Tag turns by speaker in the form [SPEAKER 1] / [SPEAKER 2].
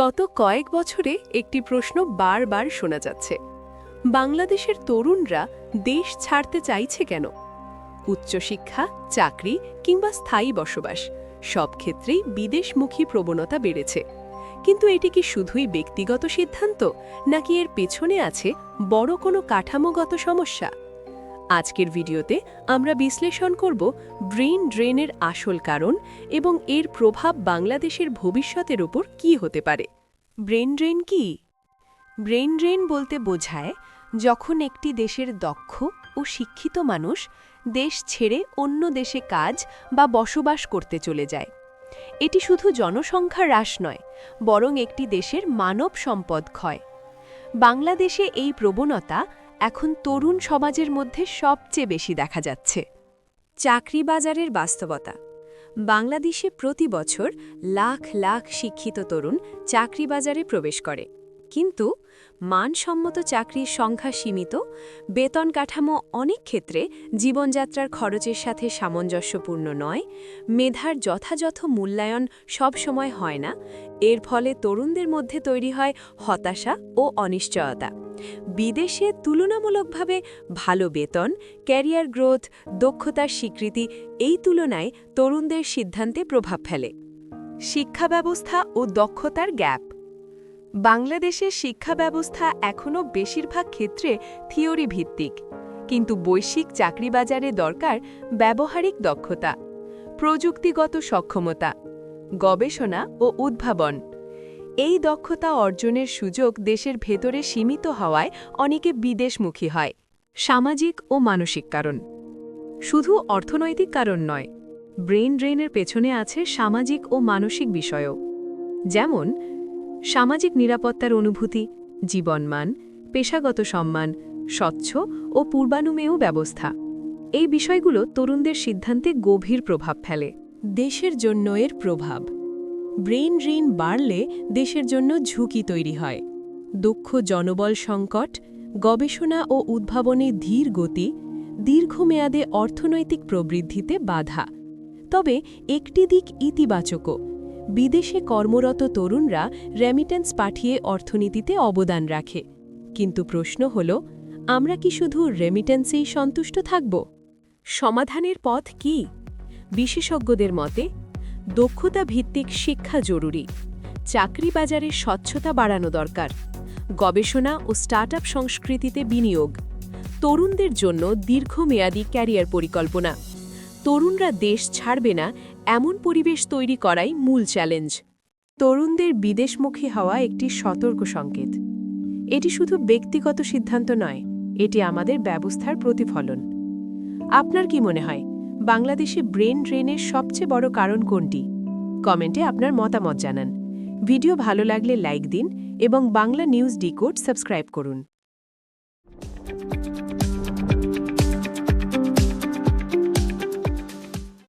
[SPEAKER 1] গত কয়েক বছরে একটি প্রশ্ন বারবার শোনা যাচ্ছে। বাংলাদেশের তরুণরা দেশ ছাড়তে চাইছে কেন? উচ্চশিক্ষা, চাকরি কিংবা স্থায়ী বসবাস, সব ক্ষেত্রেই বিদেশমুখী প্রবণতা বেড়েছে। কিন্তু এটি কি শুধুই ব্যক্তিগত সিদ্ধান্ত, নাকি এর পেছনে আছে বড় কোনো কাঠামোগত সমস্যা? আজকের ভিডিওতে আমরা বিশ্লেষণ করব ব্রেন ড্রেনের আসল কারণ এবং এর প্রভাব বাংলাদেশের ভবিষ্যতের ওপর কি হতে পারে। ব্রেন ড্রেন কি? ব্রেন ড্রেন বলতে বোঝায় যখন একটি দেশের দক্ষ ও শিক্ষিত মানুষ দেশ ছেড়ে অন্য দেশে কাজ বা বসবাস করতে চলে যায়। এটি শুধু জনসংখ্যা হ্রাস নয়, বরং একটি দেশের মানব সম্পদ ক্ষয়। বাংলাদেশে এই প্রবণতা এখন তরুণ সমাজের মধ্যে সবচেয়ে বেশি দেখা যাচ্ছে। চাকরি বাজারের বাস্তবতা। বাংলাদেশে প্রতি বছর লাখ লাখ শিক্ষিত তরুণ চাকরি বাজারে প্রবেশ করে। কিন্তু মানসম্মত চাকরির সংখ্যা সীমিত, বেতন কাঠামো অনেক ক্ষেত্রে জীবনযাত্রার খরচের সাথে সামঞ্জস্যপূর্ণ নয়, মেধার যথাযথ মূল্যায়ন সব সময় হয় না, এর ফলে তরুণদের মধ্যে তৈরি হয় হতাশা ও অনিশ্চয়তা। বিদেশে তুলনামূলকভাবে ভালো বেতন, ক্যারিয়ার গ্রোথ, দক্ষতার স্বীকৃতি এই তুলনায় তরুণদের সিদ্ধান্তে প্রভাব ফেলে। শিক্ষা ব্যবস্থা ও দক্ষতার গ্যাপ। বাংলাদেশের শিক্ষা ব্যবস্থা এখনও বেশিরভাগ ক্ষেত্রে থিওরি ভিত্তিক কিন্তু বৈশ্বিক চাকরি বাজারে দরকার ব্যবহারিক দক্ষতা, প্রযুক্তিগত সক্ষমতা, গবেষণা ও উদ্ভাবন। এই দক্ষতা অর্জনের সুযোগ দেশের ভেতরে সীমিত হওয়ায় অনেকে বিদেশমুখী হয়। সামাজিক ও মানসিক কারণ। শুধু অর্থনৈতিক কারণ নয়, ব্রেন ড্রেনের পেছনে আছে সামাজিক ও মানসিক বিষয়ও। যেমন, সামাজিক নিরাপত্তার অনুভূতি, জীবনমান, পেশাগত সম্মান, স্বচ্ছ ও পূর্বানুমেয় ব্যবস্থা। এই বিষয়গুলো তরুণদের সিদ্ধান্তে গভীর প্রভাব ফেলে। দেশের জন্য এর প্রভাব। ব্রেন ড্রেন বাড়লে দেশের জন্য ঝুঁকি তৈরি হয়। দক্ষ জনবল সংকট, গবেষণা ও উদ্ভাবনে ধীর গতি, দীর্ঘমেয়াদে অর্থনৈতিক প্রবৃদ্ধিতে বাধা। তবে একটি দিক ইতিবাচকও, বিদেশে কর্মরত তরুণরা রেমিটেন্স পাঠিয়ে অর্থনীতিতে অবদান রাখে। কিন্তু প্রশ্ন হল, আমরা কি শুধু রেমিটেন্সেই সন্তুষ্ট থাকব? সমাধানের পথ কি? বিশেষজ্ঞদের মতে দক্ষতা ভিত্তিক শিক্ষা জরুরি। চাকরি বাজারে স্বচ্ছতা বাড়ানো দরকার। গবেষণা ও স্টার্টআপ সংস্কৃতিতে বিনিয়োগ। তরুণদের জন্য দীর্ঘমেয়াদী ক্যারিয়ার পরিকল্পনা। তরুণরা দেশ ছাড়বে না, এমন পরিবেশ তৈরি করাই মূল চ্যালেঞ্জ। তরুণদের বিদেশমুখী হওয়া একটি সতর্ক সংকেত। এটি শুধু ব্যক্তিগত সিদ্ধান্ত নয়, এটি আমাদের ব্যবস্থার প্রতিফলন। আপনার কি মনে হয়? বাংলাদেশে ব্রেন ড্রেনের সবচেয়ে বড় কারণ কোনটি? কমেন্টে আপনার মতামত জানান। ভিডিও ভালো লাগলে লাইক দিন এবং বাংলা নিউজ ডিকোড সাবস্ক্রাইব করুন।